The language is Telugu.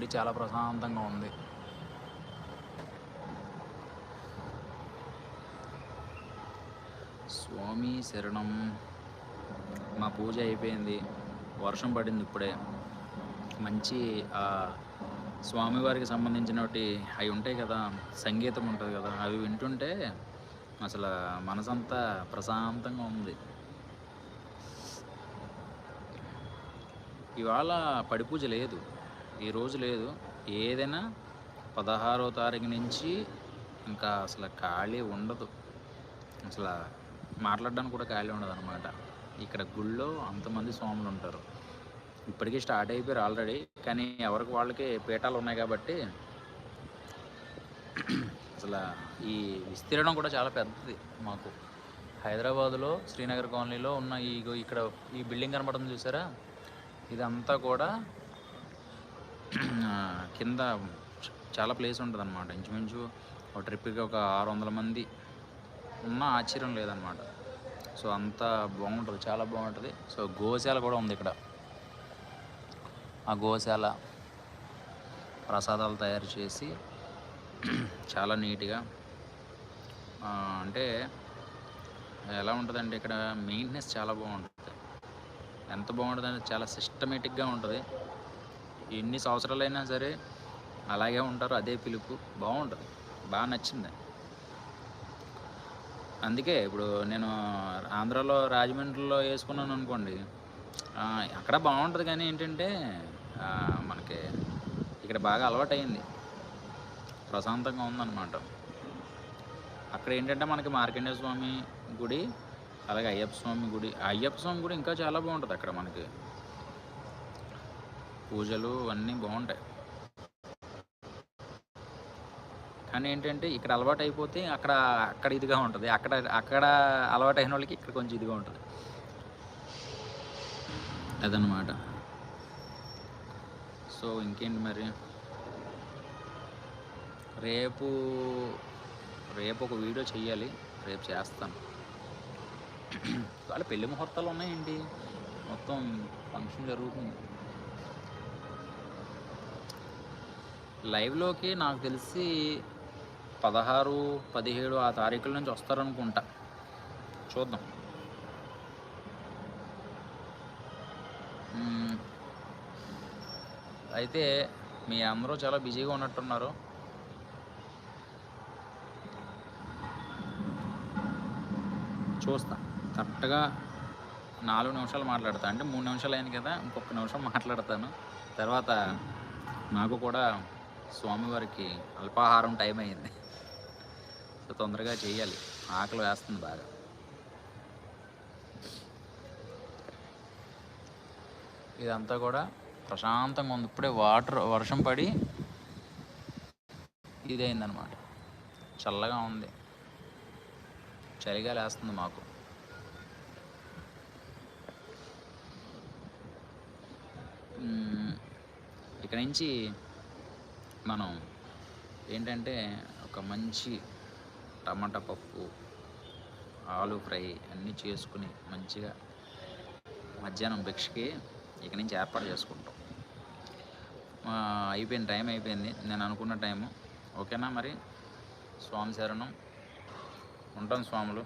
గుడి చాలా ప్రశాంతంగా ఉంది. స్వామి శరణం. మా పూజ అయిపోయింది. వర్షం పడింది ఇప్పుడే. మంచి ఆ స్వామివారికి సంబంధించినవి అవి ఉంటాయి కదా సంగీతం ఉంటుంది కదా అవి వింటుంటే అసలు మనసంతా ప్రశాంతంగా ఉంది. ఇవాళ పడి పూజ లేదు. ఈరోజు లేదు. ఏదైనా పదహారో తారీఖు నుంచి ఇంకా అసలు ఖాళీ ఉండదు. అసలు మాట్లాడడానికి కూడా ఖాళీ ఉండదు అనమాట ఇక్కడ గుళ్ళో అంతమంది స్వాములు ఉంటారు. ఇప్పటికీ స్టార్ట్ అయిపోయారు ఆల్రెడీ. కానీ ఎవరికి వాళ్ళకి పీఠాలు ఉన్నాయి కాబట్టి అసలు ఈ విస్తీర్ణం కూడా చాలా పెద్దది మాకు. హైదరాబాదులో శ్రీనగర్ కాలనీలో ఉన్న ఈ ఇక్కడ ఈ బిల్డింగ్ కనబడుతుంది చూసారా? ఇదంతా కూడా కింద చాలా ప్లేస్ ఉంటుంది అనమాట ఇంచుమించు ఒక ట్రిప్కి ఒక ఆరు వందల మంది ఉన్న ఆశ్చర్యం లేదనమాట సో అంతా బాగుంటుంది. చాలా బాగుంటుంది. సో గోశాల కూడా ఉంది ఇక్కడ. ఆ గోశాల ప్రసాదాలు తయారు చేసి చాలా నీట్గా అంటే ఎలా ఉంటుందంటే ఇక్కడ మెయింటెనెన్స్ చాలా బాగుంటుంది. ఎంత బాగుంటుంది అంటే చాలా సిస్టమేటిక్గా ఉంటుంది. ఎన్ని సంవత్సరాలైనా సరే అలాగే ఉంటారు అదే పిలుపు. బాగుంటుంది. బాగా నచ్చింది. అందుకే ఇప్పుడు నేను ఆంధ్రాలో రాజమండ్రిలో వేసుకున్నాను అనుకోండి అక్కడ బాగుంటుంది కానీ ఏంటంటే మనకి ఇక్కడ బాగా అలవాటైంది. ప్రశాంతంగా ఉందన్నమాట. అక్కడ ఏంటంటే మనకి మార్కండేయ స్వామి గుడి అలాగే అయ్యప్ప స్వామి గుడి. అయ్యప్ప స్వామి గుడి ఇంకా చాలా బాగుంటుంది అక్కడ మనకి. పూజలు అన్నీ బాగుంటాయి. కానీ ఏంటంటే ఇక్కడ అలవాటు అయిపోతే అక్కడ అక్కడ ఇదిగా ఉంటుంది. అక్కడ అక్కడ అలవాటు అయిన వాళ్ళకి ఇక్కడ కొంచెం ఇదిగా ఉంటుంది. అదనమాట సో ఇంకేంటి మరి? రేపు రేపు ఒక వీడియో చెయ్యాలి. రేపు చేస్తాను. వాళ్ళ పెళ్ళి ముహూర్తాలు ఉన్నాయండి. మొత్తం ఫంక్షన్ జరుగుతుంది. లైవ్లోకి నాకు తెలిసి పదహారు పదిహేడు ఆ తారీఖుల నుంచి వస్తారనుకుంటా. చూద్దాం. అయితే మీ అందరూ చాలా బిజీగా ఉన్నట్టున్నారు. చూస్తా. కరెక్ట్గా నాలుగు నిమిషాలు మాట్లాడతా. అంటే మూడు నిమిషాలు అయింది కదా ఇంకొక నిమిషం మాట్లాడతాను. తర్వాత నాకు కూడా స్వామివారికి అల్పాహారం టైం అయింది. సో తొందరగా చేయాలి. ఆకలి వేస్తుంది బాగా. ఇదంతా కూడా ప్రశాంతంగా ఉంది. ఇప్పుడే వాటర్ వర్షం పడి ఇదైందనమాట చల్లగా ఉంది. చలిగా లేస్తుంది మాకు. ఇక్కడ నుంచి మనం ఏంటంటే ఒక మంచి టమాటా పప్పు ఆలు ఫ్రై అన్నీ చేసుకుని మంచిగా మధ్యాహ్నం భిక్షకి ఇక నుంచి ఏర్పాటు చేసుకుంటాం. అయిపోయిన అయిపోయింది టైం అయిపోయింది. నేను అనుకున్న టైము. ఓకేనా మరి? స్వామి శరణం. ఉంటాం స్వాములు.